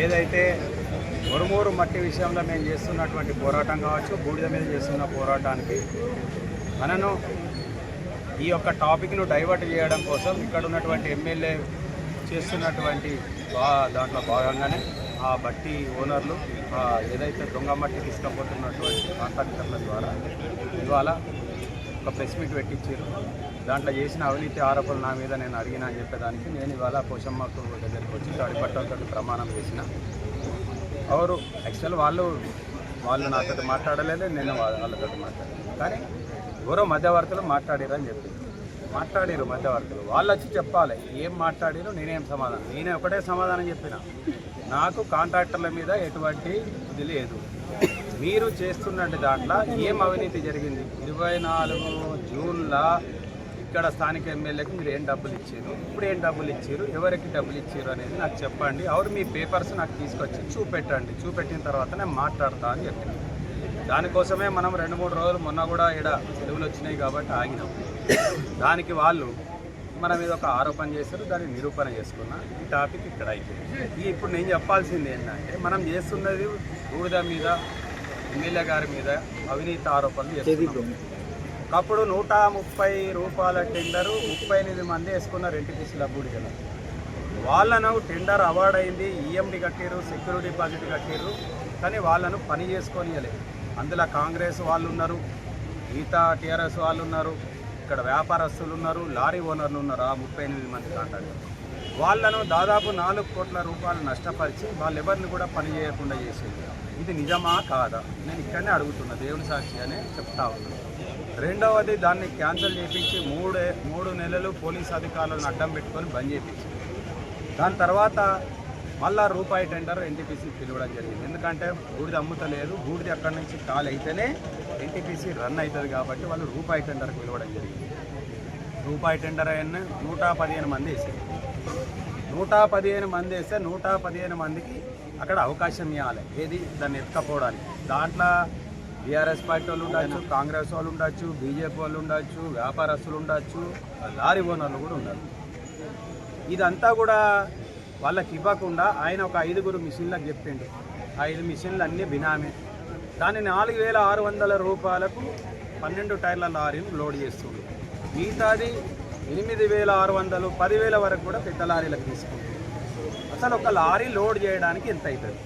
ఏదైతే మురుమూరు మట్టి విషయంలో మేము చేస్తున్నటువంటి పోరాటం కావచ్చు బూడిద మీద చేస్తున్న పోరాటానికి మనను ఈ యొక్క టాపిక్ను డైవర్ట్ చేయడం కోసం ఇక్కడ ఉన్నటువంటి ఎమ్మెల్యే చేస్తున్నటువంటి బా దాంట్లో భాగంగానే ఆ బట్టి ఓనర్లు ఏదైతే దొంగ మట్టి తీసుకుపోతున్నటువంటి కాంట్రాక్టర్ల ద్వారా ఇవాళ ఒక ప్రెస్ మీట్ పెట్టించారు దాంట్లో చేసిన అవినీతి ఆరోపణలు నా మీద నేను అడిగిన అని చెప్పేదానికి నేను ఇవాళ పోషమ్మకు దగ్గరికి వచ్చి తాడిపట్టలతో ప్రమాణం చేసిన. ఎవరు? యాక్చువల్ వాళ్ళు వాళ్ళు నాతో మాట్లాడలేదు నేను వాళ్ళతో మాట్లాడలేదు. కానీ ఎవరో మధ్యవర్తులు మాట్లాడారని చెప్పి. మాట్లాడారు మధ్యవర్తులు. వాళ్ళు వచ్చి చెప్పాలి ఏం మాట్లాడారు నేనేం సమాధానం. నేనే ఒకటే సమాధానం చెప్పిన. నాకు కాంట్రాక్టర్ల మీద ఎటువంటి ఇది లేదు. మీరు చేస్తున్నట్టు దాంట్లో ఏం అవినీతి జరిగింది? ఇరవై నాలుగు జూన్లో ఇక్కడ స్థానిక ఎమ్మెల్యేకి మీరు ఏం డబ్బులు ఇచ్చారు? ఇప్పుడు ఏం డబ్బులు ఇచ్చారు? ఎవరికి డబ్బులు ఇచ్చారు అనేది నాకు చెప్పండి. ఎవరు మీ పేపర్స్ నాకు తీసుకొచ్చి చూపెట్టండి. చూపెట్టిన తర్వాత నేను మాట్లాడతా అని చెప్పాను. దానికోసమే మనం రెండు మూడు రోజులు మొన్న కూడా ఇక్కడ సెలవులు వచ్చినాయి కాబట్టి ఆగినాం. దానికి వాళ్ళు మన మీద ఒక ఆరోపణ చేశారు దాన్ని నిరూపణ చేసుకున్నా. ఈ టాపిక్ ఇక్కడ అయిపోయింది. ఇప్పుడు నేను చెప్పాల్సింది ఏంటంటే మనం చేస్తున్నది బూడిద మీద ఎమ్మెల్యే గారి మీద అవినీతి ఆరోపణలు చేస్తున్నాం. అప్పుడు నూట ముప్పై రూపాయల టెండరు ముప్పై ఎనిమిది మంది వేసుకున్నారు ఎన్టీపీసీల బూడిదల వాళ్ళను టెండర్ అవార్డ్ అయింది ఈఎండి కట్టారు సెక్యూరిటీ డిపాజిట్ కట్టారు కానీ వాళ్ళను పని చేసుకోనియలేదు అందులో కాంగ్రెస్ వాళ్ళు ఉన్నారు మిగతా టీఆర్ఎస్ వాళ్ళు ఉన్నారు ఇక్కడ వ్యాపారస్తులు ఉన్నారు లారీ ఓనర్లు ఉన్నారు ఆ ముప్పై ఎనిమిది మంది కాంట్రాక్టర్ వాళ్ళను దాదాపు నాలుగు కోట్ల రూపాయలు నష్టపరిచి వాళ్ళు ఎవరిని కూడా పని చేయకుండా చేసేది. ఇది నిజమా కాదా? నేను ఇక్కడనే అడుగుతున్నా దేవుని సాక్షి అనే చెప్తా ఉన్నాను రెండవది దాన్ని క్యాన్సిల్ చేయించి మూడే మూడు నెలలు పోలీస్ అధికారులను అడ్డం పెట్టుకొని బంద్ చేయించి దాని తర్వాత మళ్ళా రూపాయి టెండర్ ఎన్టీపీసీ పిలవడం జరిగింది. ఎందుకంటే బూడిద అమ్ముతలేదు బూడిది అక్కడి నుంచి కాల్ అయితేనే ఎన్టీపీసీ రన్ అవుతుంది కాబట్టి వాళ్ళు రూపాయి టెండర్కి పిలవడం జరిగింది. రూపాయి టెండర్ అయిన నూట పదిహేను మంది వేసారు. నూట పదిహేను మంది వేస్తే నూట పదిహేను మందికి అక్కడ అవకాశం ఇవ్వాలి. ఏది? దాన్ని ఎత్తుకపోవడానికి. దాంట్లో బీఆర్ఎస్ పార్టీ వాళ్ళు ఉండొచ్చు కాంగ్రెస్ వాళ్ళు ఉండొచ్చు బీజేపీ వాళ్ళు ఉండొచ్చు వ్యాపారస్తులు ఉండొచ్చు లారీ ఓనర్లు కూడా ఉన్నారు. ఇదంతా కూడా వాళ్ళకి ఇవ్వకుండా ఆయన ఒక ఐదుగురు మిషన్లకు చెప్పిండు. ఆ ఐదు మిషన్లు అన్నీ బినామే. దాన్ని నాలుగు వేల ఆరు వందల రూపాయలకు పన్నెండు టైర్ల లారీని లోడ్ చేస్తుండ్రు మిగతాది ఎనిమిది వేల ఆరు వందలు పదివేల వరకు కూడా పెద్ద లారీలకు తీసుకుంటుంది అసలు ఒక లారీ లోడ్ చేయడానికి ఎంత అవుతుంది?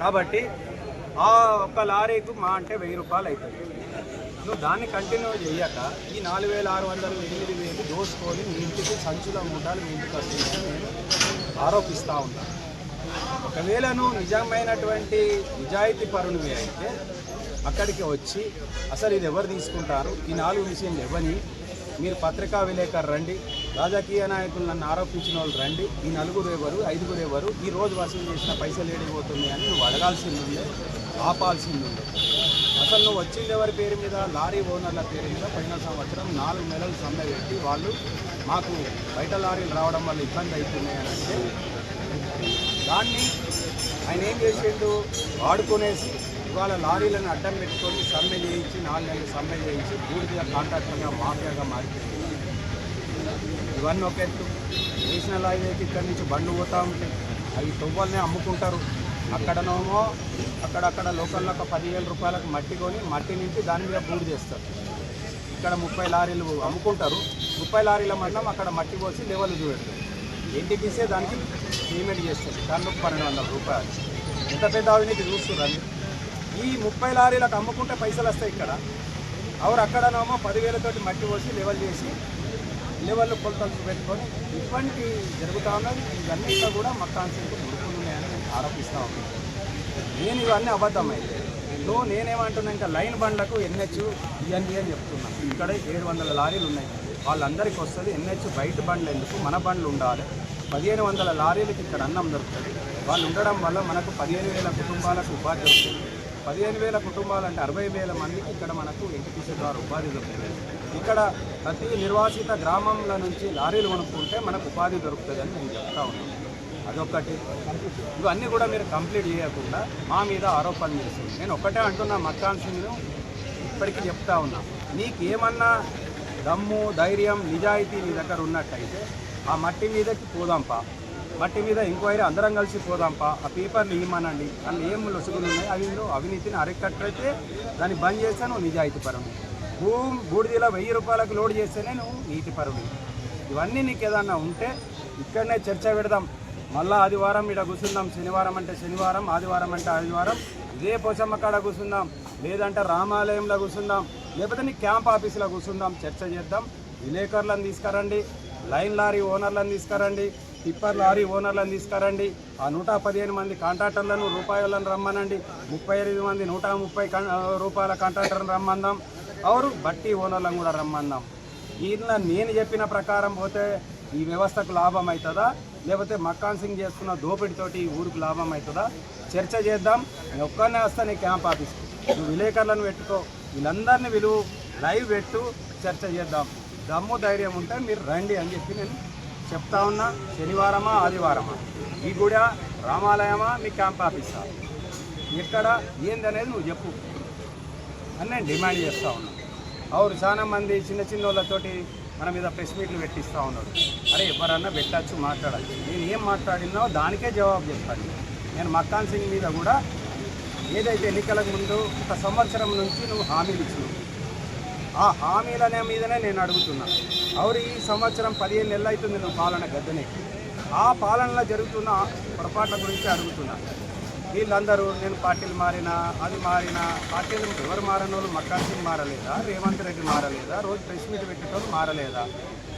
కాబట్టి ఆ ఒక్క లారీకు మా అంటే వెయ్యి రూపాయలు అవుతుంది. నువ్వు దాన్ని కంటిన్యూ చేయక ఈ నాలుగు వేల ఆరు వందలు ఎనిమిది వేలు దోసుకొని మీ ఇంటికి సంచుల మూటాలు మీ ఇంటికి వస్తుందని నేను ఆరోపిస్తూ ఉన్నాను ఒకవేళ నువ్వు నిజమైనటువంటి నిజాయితీ పరునివి అయితే అక్కడికి వచ్చి అసలు ఇది ఎవరు తీసుకుంటారు? ఈ నాలుగు విషయం ఎవని మీరు పత్రికా విలేకరు రండి. రాజకీయ నాయకులు నన్ను ఆరోపించిన వాళ్ళు రండి. ఈ నలుగురు ఎవరు ఐదుగురు ఎవరు ఈ రోజు వసూలు చేసిన పైసలు ఏడిపోతుంది అని నువ్వు అడగాల్సింది ఉండే ఆపాల్సింది ఉండే అసలు నువ్వు వచ్చింది ఎవరి పేరు మీద? లారీ ఓనర్ల పేరు మీద పోయిన సంవత్సరం నాలుగు నెలలు సమ్మె పెట్టి వాళ్ళు మాకు బయట లారీలు రావడం వల్ల ఇబ్బంది అవుతున్నాయి అని అంటే దాన్ని ఆయన ఏం చేసిండు? వాడుకునేసి ఇవాళ లారీలను అడ్డం పెట్టుకొని సమ్మె చేయించి నాలుగు నెలలు సమ్మె చేయించి పూర్తిగా కాంట్రాక్టర్గా మాఫియాగా మారిపోయింది. ఇవన్నీ ఒక ఎత్తు. నేషనల్ హైవేకి ఇక్కడి నుంచి బండ్లు పోతూ ఉంటాయి అవి తొవ్వల్నే అమ్ముకుంటారు. అక్కడనేమో అక్కడక్కడ లోకల్లో ఒక పదివేల రూపాయలకు మట్టి కొని మట్టి నుంచి దాని మీద బూడి చేస్తారు. ఇక్కడ ముప్పై లారీలు అమ్ముకుంటారు. ముప్పై లారీల మందం అక్కడ మట్టి పోసి లెవెల్ చూపెడతారు. తీసే దానికి పేమెంట్ చేస్తుంది. దానిలో పన్నెండు వందల రూపాయలు. ఎంత పెద్ద అవినీతి చూస్తున్నారు ఈ ముప్పై లారీలకు అమ్ముకుంటే పైసలు వస్తాయి ఇక్కడ. ఎవరు అక్కడనేమో పదివేలతోటి మట్టి పోసి లెవెల్ చేసి లెవెల్ కొలతలు పెట్టుకొని ఇటువంటి జరుగుతూ ఉన్నది. ఇవన్నీ కూడా మక్కాన్సీలకు ముడుపులు ఉన్నాయని నేను ఆరోపిస్తూ ఉన్నాను. నేను ఇవన్నీ అబద్ధమైతే నువ్వు నేనేమంటున్నా ఇంకా లైన్ బండ్లకు ఎన్హెచ్ ఇవన్నీ అని చెప్తున్నాను ఇక్కడ ఏడు వందల లారీలు ఉన్నాయి. వాళ్ళందరికీ వస్తుంది ఎన్హెచ్ బయట బండ్లు ఎందుకు? మన బండ్లు ఉండాలి. పదిహేను వందల లారీలకి ఇక్కడ అన్నం దొరుకుతుంది. వాళ్ళు ఉండడం వల్ల మనకు పదిహేను వేల కుటుంబాలకు ఉపాధి దొరుకుతుంది. పదిహేను వేల కుటుంబాలు అంటే అరవై వేల మందికి ఇక్కడ మనకు ఎన్టీపీసీ ద్వారా ఉపాధి దొరుకుతుంది. ఇక్కడ ప్రతి నిర్వాసిత గ్రామంల నుంచి లారీలు కొనుక్కుంటే మనకు ఉపాధి దొరుకుతుందని నేను చెప్తా ఉన్నాను. అదొక్కటి. ఇవన్నీ కూడా మీరు కంప్లీట్ చేయకుండా మా మీద ఆరోపణలు చేస్తుంది నేను ఒక్కటే అంటున్నా మక్కాన్ సింగ్ను ఇప్పటికీ చెప్తా ఉన్నా. నీకేమన్నా దమ్ము ధైర్యం నిజాయితీ నీ దగ్గర ఉన్నట్టయితే ఆ మట్టి మీదకి పోదాంపా. మట్టి మీద ఎంక్వైరీ అందరం కలిసి పోదాంపా. ఆ పేపర్లు ఇవ్వమనండి అందులో ఏం లొసుగులు ఉన్నాయి? అవి అవినీతిని అరికట్టయితే దాన్ని బంద్ చేస్తే నువ్వు నిజాయితీ పరువు భూమి బూడిదలో వెయ్యి రూపాయలకు లోడ్ చేస్తేనే నువ్వు నీతి ఇవన్నీ నీకు ఏదన్నా ఉంటే ఇక్కడనే చర్చ పెడదాం. మళ్ళీ ఆదివారం ఇక్కడ కూర్చుందాం. శనివారం అంటే శనివారం ఆదివారం అంటే ఆదివారం. ఇదే పోచమ్మ కాడ కూర్చుందాం. లేదంటే రామాలయంలో కూర్చుందాం. లేకపోతే నీ క్యాంప్ ఆఫీసులో కూర్చుందాం. చర్చ చేద్దాం. విలేకరులను తీసుకురండి. లైన్ లారీ ఓనర్లను తీసుకురండి. టిప్పర్ లారీ ఓనర్లను తీసుకురండి. ఆ నూట పదిహేను మంది కాంట్రాక్టర్లను రూపాయలను రమ్మనండి. ముప్పై ఎనిమిది మంది నూట ముప్పై రూపాయల కాంట్రాక్టర్లను రమ్మందాం అవరు బట్టి ఓనర్లను కూడా రమ్మందాం ఇలా నేను చెప్పిన ప్రకారం పోతే ఈ వ్యవస్థకు లాభం అవుతుందా లేకపోతే మక్కాన్ సింగ్ చేస్తున్న దోపిడితోటి ఈ ఊరికి లాభం అవుతుందా చర్చ చేద్దాం. నేను ఒక్కనే వస్తా నీ క్యాంప్ ఆఫీస్ నువ్వు విలేకరులను పెట్టుకో. వీళ్ళందరినీ విలువ లైవ్ పెట్టు. చర్చ చేద్దాం. దమ్ము ధైర్యం ఉంటే మీరు రండి అని చెప్పి నేను చెప్తా ఉన్నా శనివారమా ఆదివారమా? ఈ గుడ రామాలయమా మీ క్యాంప్ ఆఫీసా? ఎక్కడ ఏందనేది నువ్వు చెప్పు. అని నేను డిమాండ్ చేస్తూ ఉన్నా. అవును చాలా మంది చిన్న చిన్న వాళ్ళతోటి మన మీద ప్రెస్ మీట్లు పెట్టిస్తూ ఉన్నారు. అరే ఎవరన్నా పెట్టచ్చు మాట్లాడచ్చు. నేను ఏం మాట్లాడినో దానికే జవాబు చెప్తాను నేను మక్కాన్ సింగ్ మీద కూడా ఏదైతే ఎన్నికలకు ముందు ఒక సంవత్సరం నుంచి నువ్వు హామీలు ఇచ్చినావు ఆ హామీలనే మీదనే నేను అడుగుతున్నా. అవురు ఈ సంవత్సరం పదిహేను నెలలు అవుతుంది నువ్వు పాలన గద్దెని. ఆ పాలనలో జరుగుతున్న పొరపాట్ల గురించి అడుగుతున్నా. వీళ్ళందరూ నేను పార్టీలు మారినా అది మారినా పార్టీలు ఎవరు మారని వాళ్ళు మక్కాన్ సింగ్ మారలేదా? రేవంత్ రెడ్డి మారలేదా? రోజు ప్రెస్ మీట్ పెట్టేటోళ్ళు మారలేదా?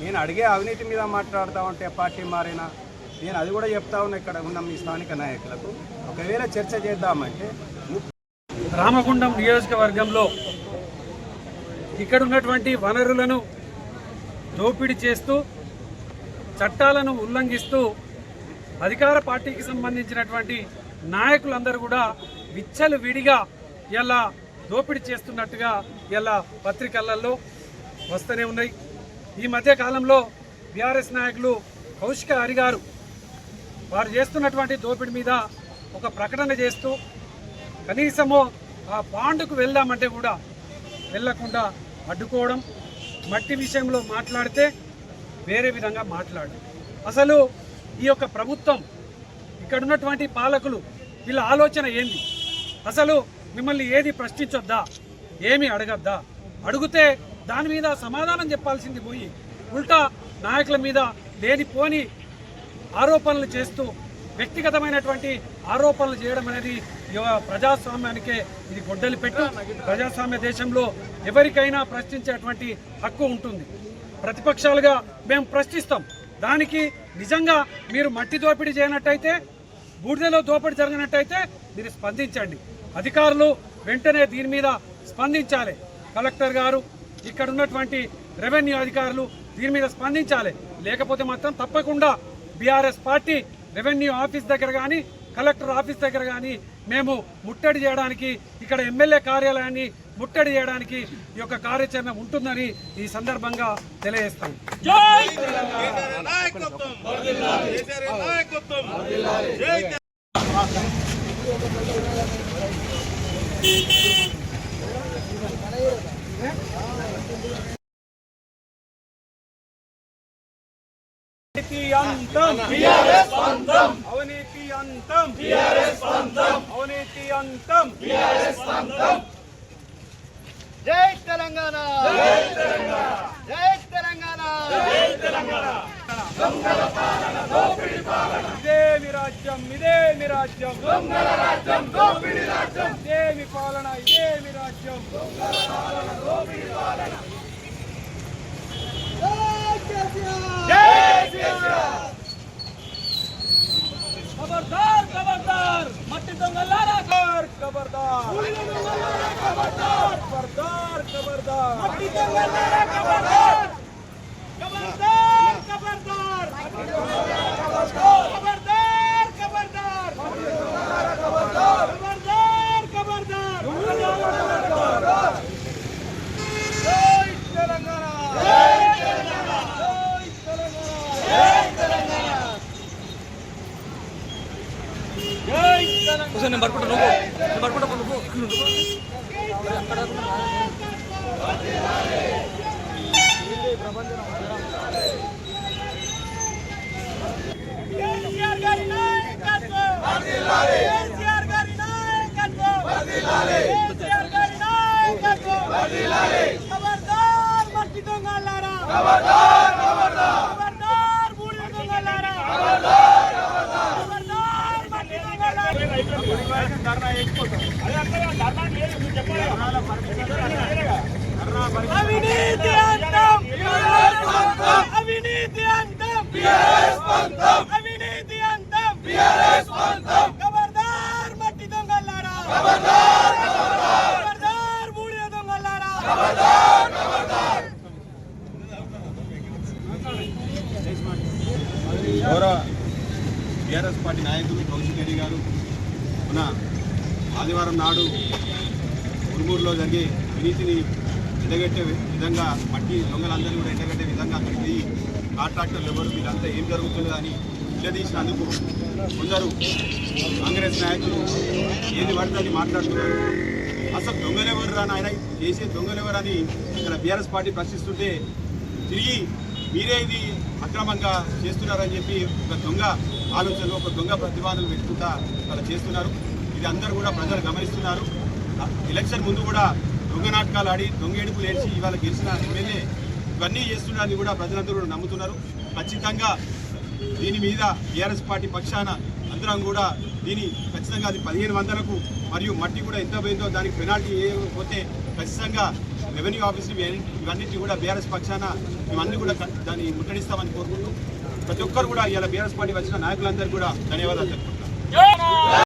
నేను అడిగే అవినీతి మీద మాట్లాడుతూ ఉంటే పార్టీ మారినా? నేను అది కూడా చెప్తా ఉన్నా ఇక్కడ ఉన్న మీ స్థానిక నాయకులకు. ఒకవేళ చర్చ చేద్దామంటే రామగుండం నియోజకవర్గంలో ఇక్కడ ఉన్నటువంటి వనరులను దోపిడీ చేస్తూ చట్టాలను ఉల్లంఘిస్తూ అధికార పార్టీకి సంబంధించినటువంటి నాయకులందరూ కూడా విచ్చలు విడిగా ఇలా దోపిడీ చేస్తున్నట్టుగా ఇలా పత్రికలలో వస్తూనే ఉన్నాయి. ఈ మధ్య కాలంలో బీఆర్ఎస్ నాయకులు కౌశిక హరి గారు వారు చేస్తున్నటువంటి దోపిడీ మీద ఒక ప్రకటన చేస్తూ కనీసము ఆ పాండుకు వెళ్దామంటే కూడా వెళ్ళకుండా అడ్డుకోవడం మట్టి విషయంలో మాట్లాడితే వేరే విధంగా మాట్లాడు అసలు ఈ యొక్క ప్రభుత్వం ఇక్కడ ఉన్నటువంటి పాలకులు వీళ్ళ ఆలోచన ఏంది? అసలు మిమ్మల్ని ఏది ప్రశ్నించొద్దా? ఏమి అడగద్దా? అడిగితే దాని మీద సమాధానం చెప్పాల్సింది పోయి ఉల్టా నాయకుల మీద లేనిపోని ఆరోపణలు చేస్తూ వ్యక్తిగతమైనటువంటి ఆరోపణలు చేయడం అనేది యువ- ప్రజాస్వామ్యానికే ఇది గొడ్డలి పెట్టు. ప్రజాస్వామ్య దేశంలో ఎవరికైనా ప్రశ్నించేటువంటి హక్కు ఉంటుంది. ప్రతిపక్షాలుగా మేము ప్రశ్నిస్తాం. దానికి నిజంగా మీరు మట్టి దోపిడీ చేయనట్టయితే బూడిదలో దోపిడీ జరిగినట్టయితే మీరు స్పందించండి. అధికారులు వెంటనే దీని మీద స్పందించాలి. కలెక్టర్ గారు ఇక్కడ ఉన్నటువంటి రెవెన్యూ అధికారులు దీని మీద స్పందించాలి. లేకపోతే మాత్రం తప్పకుండా బీఆర్ఎస్ పార్టీ రెవెన్యూ ఆఫీస్ దగ్గర కానీ కలెక్టర్ ఆఫీస్ దగ్గర కానీ మేము ముట్టడి చేయడానికి ఇక్కడ ఎమ్మెల్యే కార్యాలయాన్ని ముట్టడి చేయడానికి ఈ యొక్క కార్యాచరణ ఉంటుందని ఈ సందర్భంగా తెలియజేస్తాం. అవినీతి అంతం టిఆర్ఎస్ అంతం అవినీతి అంతం టిఆర్ఎస్ అంతం అవినీతి అంతం టిఆర్ఎస్ అంతం జై తెలంగాణ జై తెలంగాణ జై తెలంగాణ జై తెలంగాణ ఇదేమి రాజ్యం ఇదేమి రాజ్యం దొంగల రాజ్యం దోపిడి రాజ్యం ఇదేమి పాలన ఇదేమి రాజ్యం ఖబర్దార్ ఖబర్దార్ మట్టి దొంగలారా ఖబర్దార్ ఖబర్దార్ ఖబర్దార్ ఖబర్దార్ ఖబర్దార్ మట్టి దొంగలారా ఖబర్దార్ పట్టుకుంటా నువ్వు నువ్వు పట్టుకుంటా నువ్వు అక్కడ ఖబర్దార్ మట్టి దొంగలారా ఖబర్దార్ అవినీతి అంతం అవినీతి అంతం అవినీతి అంతం ఖబర్దార్ మట్టి దొంగలారా ఖబర్దార్ బూడిద దొంగలారా గౌరవ టీఆర్ఎస్ పార్టీ నాయకులు కౌశిక్ రెడ్డి గారు మన ఆదివారం నాడు ఉరుమూరులో జరిగే అవినీతిని ఎండగట్టే విధంగా మట్టి దొంగలందరినీ కూడా ఎండగట్టే విధంగా అక్కడికి పోయి కాంట్రాక్టర్లు ఎవరు వీరంతా ఏం జరుగుతుందో అని నిలదీసినందుకు కొందరు కాంగ్రెస్ నాయకులు ఏది పడితే మాట్లాడుతున్నారు. అసలు దొంగలెవరు రాని ఆయన చేసే దొంగలెవరని ఇక్కడ బీఆర్ఎస్ పార్టీ ప్రశ్నిస్తుంటే తిరిగి మీరే ఇది అక్రమంగా చేస్తున్నారని చెప్పి ఒక దొంగ ఆలోచనలు ఒక దొంగ ప్రతిపాదనలు పెట్టుకుంటా అలా చేస్తున్నారు. ఇది అందరూ కూడా ప్రజలు గమనిస్తున్నారు. ఎలక్షన్ ముందు కూడా దొంగ నాటకాలు ఆడి దొంగ ఏడుపులు ఏడ్చి ఇవాళ గెలిచిన ఎమ్మెల్యే ఇవన్నీ చేస్తున్నారని కూడా ప్రజలందరూ నమ్ముతున్నారు. ఖచ్చితంగా దీని మీద టీఆర్ఎస్ పార్టీ పక్షాన అందరం కూడా దీని ఖచ్చితంగా అది పదిహేను వందలకు మరియు మట్టి కూడా ఎంత పోయిందో దానికి పెనాల్టీ వేయకపోతే ఖచ్చితంగా రెవెన్యూ ఆఫీస్ ఇవన్నింటినీ కూడా బీఆర్ఎస్ పక్షాన ఇవన్నీ కూడా దాన్ని ముట్టడిస్తామని కోరుకుంటూ ప్రతి ఒక్కరు కూడా ఇలా బీఆర్ఎస్ పార్టీ వచ్చిన నాయకులందరూ కూడా ధన్యవాదాలు తెలుపుకుంటున్నాం.